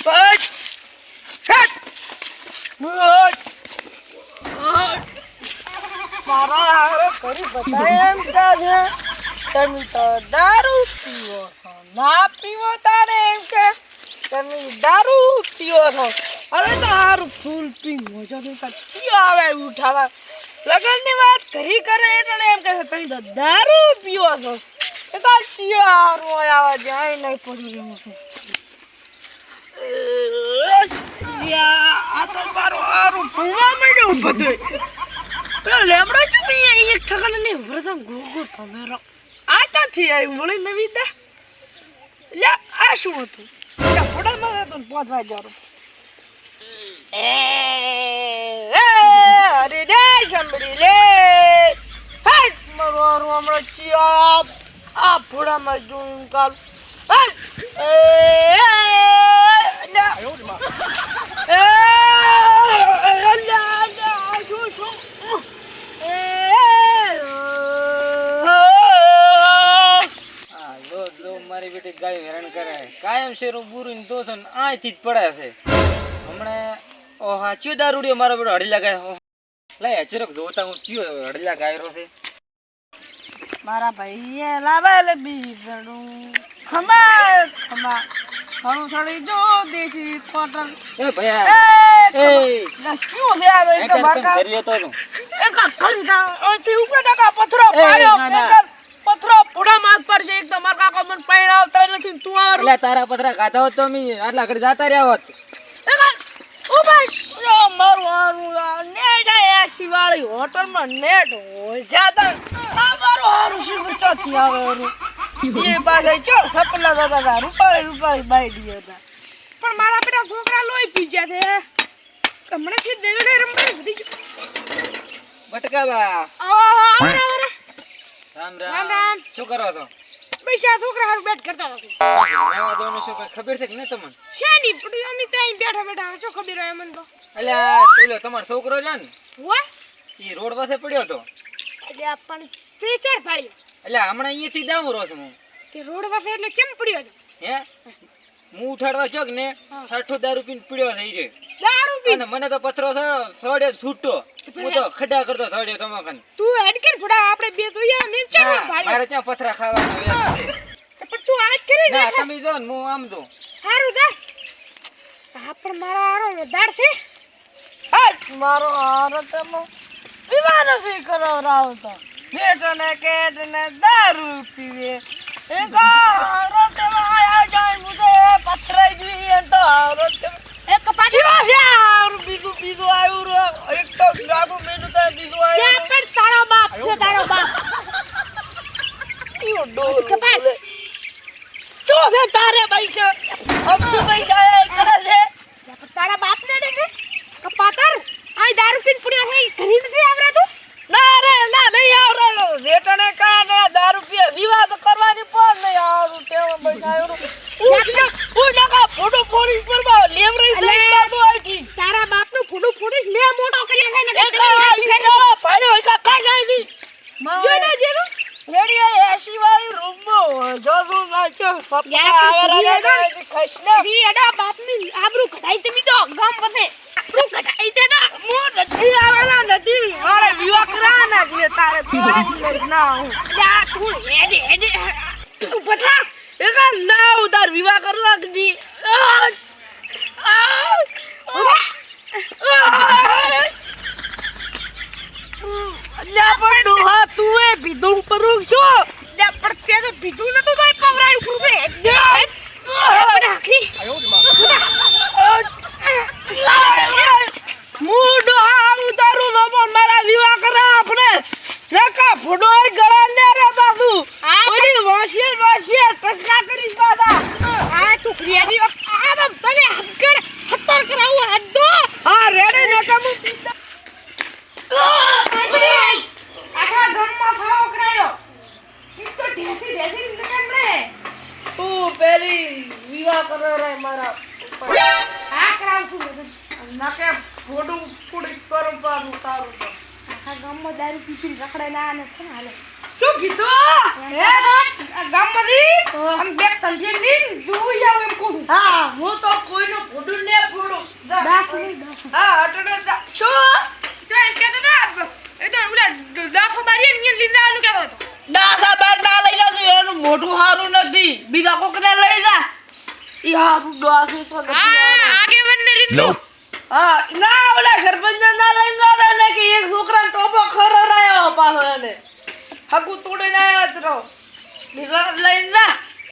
બસ hat બસ મારા હારે કરી બધા એમ છે તમે તો દારૂ પીવો છો પીવો તારે એમ કે તમે દારૂ પીવો છો હવે તો હારું ફૂલ પી મોજો નહીં કયો આવે ઉઠાવા લગનની વાત કરી કરે એટલે એમ છે તમે તો દારૂ પીવો છો એ તો ચિયારું હોય આવા જાય નહીં પડી રહ્યું છે આ તો મારું એક ઠકાણે ને વરસાદ ગોગો આ ત્યાંથી આવ્યું મળી નવી દે લે આ શું હતું ફોટામાં હતો એ, અરે રે લે હેટ મારો હમણાં આ ફોડામાં જોયું કાલ હેટ એ લે. શું? એ, હા લો લો મારી બેટી ગાય હેરાન કરે કાયમ શેરો બુરું ને દોસો ને અહીંથી જ પડે છે હમણાં ઓ હા ચિયો દારૂડિયો મારો બેટો હડી ગાય લઈ અચરક જોતા હું ચિયો હડી ગાયરો છે મારા ભાઈએ લાવેલ બીજડું ખમા ખમા ઘણું થોડી જો દેશી કોટન. એ ભયા. એ શું છે આ એક તો બાકા કરી લેતો તું એક ખાલી ના ઉપર ટકા પથરો પાડ્યો પથરો પૂડા માગ પર છે એકદમ માર કાકો મને પૈણ આવતા નથી તું આર એટલે તારા પથરા ખાતા હોત તો મી આટલા ઘડી જાતા રહ્યા હોત. એક ઊભા યો મારું હારું નેટ આ એસી વાળી હોટલમાં નેટ હોય જાતા મારું હારું શીખર ચોથી આવે એ પાસે ચો સપના દાદા હતા રૂપાળી રૂપાળી બાઈ હતા. પણ મારા બેટા છોકરા લોહી પી ગયા છે. હમણાંથી દેવડે રમવાની વધી ગયું. બટકા બા આહા, આવરે, આવરે. રામ રામ, રામ. શું કરો છો? પૈસા છોકરા હારું બેટ કરતા હતા શું ખબર છે કે નહીં તમને? શેની પડી અમે ત્યાં બેઠા બેઠા શું ખબર હોય મને તો? અલ્યા પેલો તમારો છોકરો છે ને હોય એ રોડ પાસે પડ્યો હતો. એટલે પણ તે ચાર એટલે હમણાં અહીંયાથી જાઉં રહું છું હું. તે રોડ પાસે એટલે ચમ પડ્યો હે? હું ઉઠાડવા ચોક ને. ઠાઠો દારૂ પીને પીડ્યો થઈ રહ્યો દારૂ પીને મને તો પથરો સડ્યો છૂટો. હું તો ખડા કરતો સડ્યો તમાકન તું હેડકેન ફોડા આપણે બે તો યા મેં ચાલો મારે ત્યાં પથરા ખાવા પણ તું આજ કરી ના તમે જો ને હું આમ જો. સારું દા હા પણ મારો હારો વધાર છે. હા મારો આરો તમે. વિવાદ સ્વીકારો રાવ બેટ ને કેટ ને દારૂ પીવે. એક હારો તેમાં આયા જાય મુજે પથરાઈ ગઈ એ તો હારો એક પાછી જીવા યાર બીજું બીજું આવ્યું રો એક તો ગ્રાફો મેનુ તો બીજું ત્યાં યાર પણ તારો બાપ છે તારો બાપ. ઈઓ ડોલ. શું છે તારે પૈસા અબજુ પૈસા એ કરે છે ત્યાં પણ તારા બાપ ને દેખે કપાતર આ દારૂ પીને પડ્યો છે ઈ ઘરી નથી આવરાતું ના રે ના નહીં આવડેલો રેટને કારણે દારૂ પીએ વિવાહ તો કરવાની પણ નહીં આવડું તેમાં પૈસા આવડું ઉડકા ફોટો પોલીસ પરમાં લેવરી અલે. દઈ બાબુ આઈથી તારા બાપનું ફોટો ફોડીશ મેં મોટો કર્યો છે ને એક આ ભાડે હોય કા કાઈ જાય જોજો જોજો રેડિયો એસી વાળી રૂમમાં જો રૂમ નાખ્યો સપના યા, આવે તું રાજા તું જાય ખસને રી એડા બાપની આબરૂ કઢાઈ તમે તો ગામ પતે આબરૂ કઢાઈ દે ના હું નથી આવેલા નથી મારે વિવાહ કરાવવાના છે તારે. તું હેડે હેડે તું પથા એક આ ના ઉતાર વિવાહ કરવા કદી પણ ડોહા તું એ ભીધું પરું છો લે પણ તે પીધું નતું તો પવરાય છે? હેડ હેડ રાખી હું ડોહા પણ મારા વિવાહ કરે આપણે. રેકા ફોટો ગળા ને રે બાબુ ઓલી વાંસિયર વાંસિયર ટચકા કરીશ બાબા આ તું ક્રિયાની આ બાપ તને હગડ હતર કરાવું હદ્દો હા રેડી ને કમુ આખા ગામમાં સાવો કરાયો ઈ તો ઢેસી ઢેસી નીકળ રે તું પેલી વિવાહ કરે રે મારા આ કરાવું છું બધું નકે પુડીશ કરું પાછું તારું તો ગામમાં દારૂ પી પીને રખડે ના ને છે હાલે શું કીધું હે ગામમાંથી આમ ની જોઈ જાવ એમ કહું હા તો કોઈનો હા અટડે. શું તો એમ હતો, એ તો ઓલા ડાખો મારીએ ને આનું કહેતો હતો. ડાસા બાર ના એનું મોઢું સારું નથી બીજા કોકને લઈ જા હારું ડાસું તો નથી આ આવડતું. આગેવાનને લીધું. હા ના ઓલા સરપંચ ના લઈ ગયા ને કે એક છોકરા ટોપો ખરો રહ્યો પાછો એને હકુ તોડીને આવ્યો રહો બીજા લઈને જા